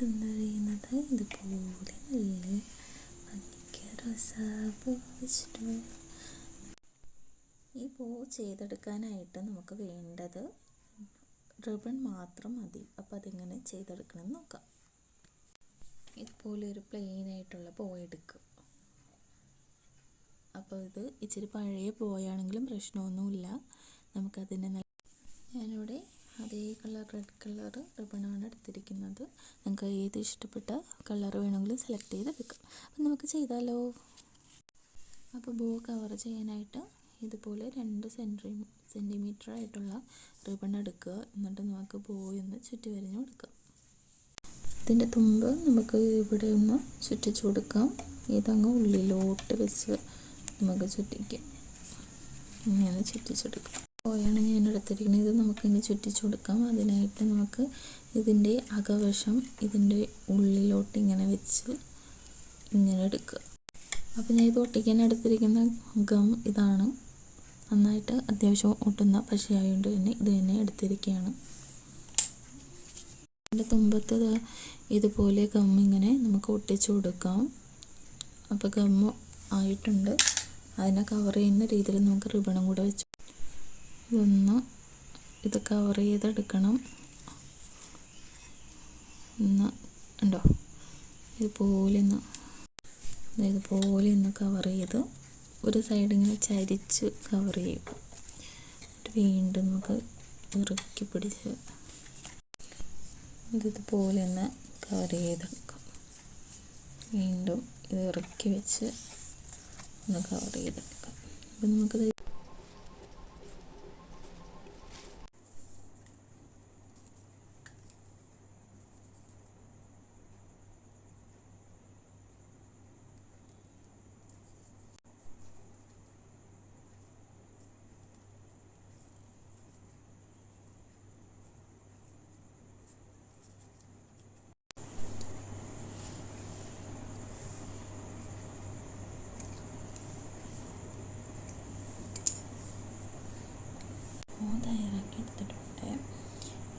തുന്നറിയുന്നത് ഇതുപോലെ നല്ല ഈ പൂ ചെയ്തെടുക്കാനായിട്ട് നമുക്ക് വേണ്ടത് റിബൺ മാത്രം മതി. അപ്പോൾ അതെങ്ങനെ ചെയ്തെടുക്കണമെന്ന് നോക്കാം. ഇതുപോലെ ഒരു പ്ലെയിൻ ആയിട്ടുള്ള പൂ എടുക്കുക അപ്പോൾ ഇത് ഇച്ചിരി പഴയ പൂവാണെങ്കിലും പ്രശ്നമൊന്നുമില്ല. നമുക്കതിനെ നല്ല ഞാനിവിടെ അതേ കളർ റെഡ് കളർ റിബണാണ് എടുത്തിരിക്കുന്നത്. നിങ്ങൾക്ക് ഏത് ഇഷ്ടപ്പെട്ട കളർ വേണമെങ്കിലും സെലക്ട് ചെയ്ത് ചെയ്തെടുക്കാം. അപ്പം നമുക്ക് ചെയ്താലോ? അപ്പോൾ ബോ കവർ ചെയ്യാനായിട്ട് ഇതുപോലെ രണ്ട് സെന്റി സെന്റിമീറ്റർ ആയിട്ടുള്ള റിബൺ എടുക്കുക. എന്നിട്ട് നമുക്ക് ബോ ഒന്ന് ചുറ്റി വരഞ്ഞ് കൊടുക്കാം. ഇതിന്റെ തുമ്പ് നമുക്ക് ഇവിടെ ഒന്ന് ചുറ്റിച്ചു കൊടുക്കാം. ഇതങ്ങ് ഉള്ളിലോട്ട് വെച്ച് നമുക്ക് ചുറ്റിക്കാം. ഇങ്ങനെ ചുറ്റിച്ചെടുക്കാം. പോയാണ് ഞാൻ എടുത്തിരിക്കുന്നത് ഇത് നമുക്കിനി ചുറ്റിച്ചു കൊടുക്കാം. അതിനായിട്ട് നമുക്ക് ഇതിന്റെ അകവശം ഇതിന്റെ ഉള്ളിലോട്ട് ഇങ്ങനെ വെച്ച് ഇങ്ങനെ എടുക്കുക. അപ്പോൾ ഞാൻ ഇത് ഒട്ടിക്കാൻ എടുത്തിരിക്കുന്ന ഗം ഇതാണ്. നന്നായിട്ട് അത്യാവശ്യം ഒട്ടുന്ന പശയായതുകൊണ്ട് തന്നെ ഇത് തന്നെ എടുത്തിരിക്കുകയാണ്. എന്റെ തുമ്പത്ത് ഇതുപോലെ ഗം ഇങ്ങനെ നമുക്ക് ഒട്ടിച്ചു കൊടുക്കാം. അപ്പോൾ ഗം ആയിട്ടുണ്ട്. അതിനെ കവർ ചെയ്യുന്ന രീതിയിൽ നമുക്ക് റിബണും കൂടെ വെച്ച് ഇതൊന്ന് ഇത് കവർ ചെയ്തെടുക്കണം. ഒന്ന് ഉണ്ടോ ഇതുപോലെ ഒന്ന് ഇതുപോലെ ഒന്ന് കവർ ചെയ്ത് ഒരു സൈഡ് ഇങ്ങനെ ചരിച്ച് കവർ ചെയ്യും. വീണ്ടും നമുക്ക് ഇറുക്കി പിടിച്ച് ഇതുപോലെ ഒന്ന് കവർ ചെയ്തെടുക്കാം. വീണ്ടും ഇത് ഇറക്കി വെച്ച് ഒന്ന് കവർ ചെയ്തെടുക്കാം. അപ്പം നമുക്കത്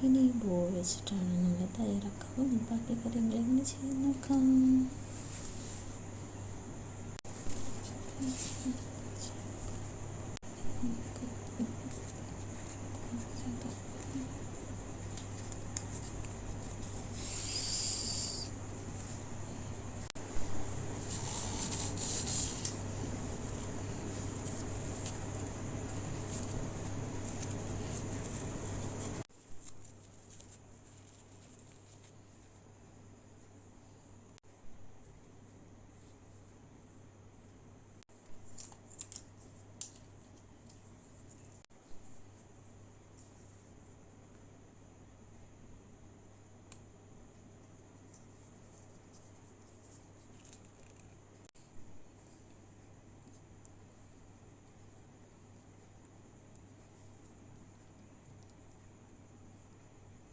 ഇനി ഈ വെച്ചിട്ടാണ് നമ്മൾ തയ്യാറാക്കുക ബാക്കി കാര്യങ്ങൾ എങ്ങനെ ചെയ്യാൻ നോക്കാം.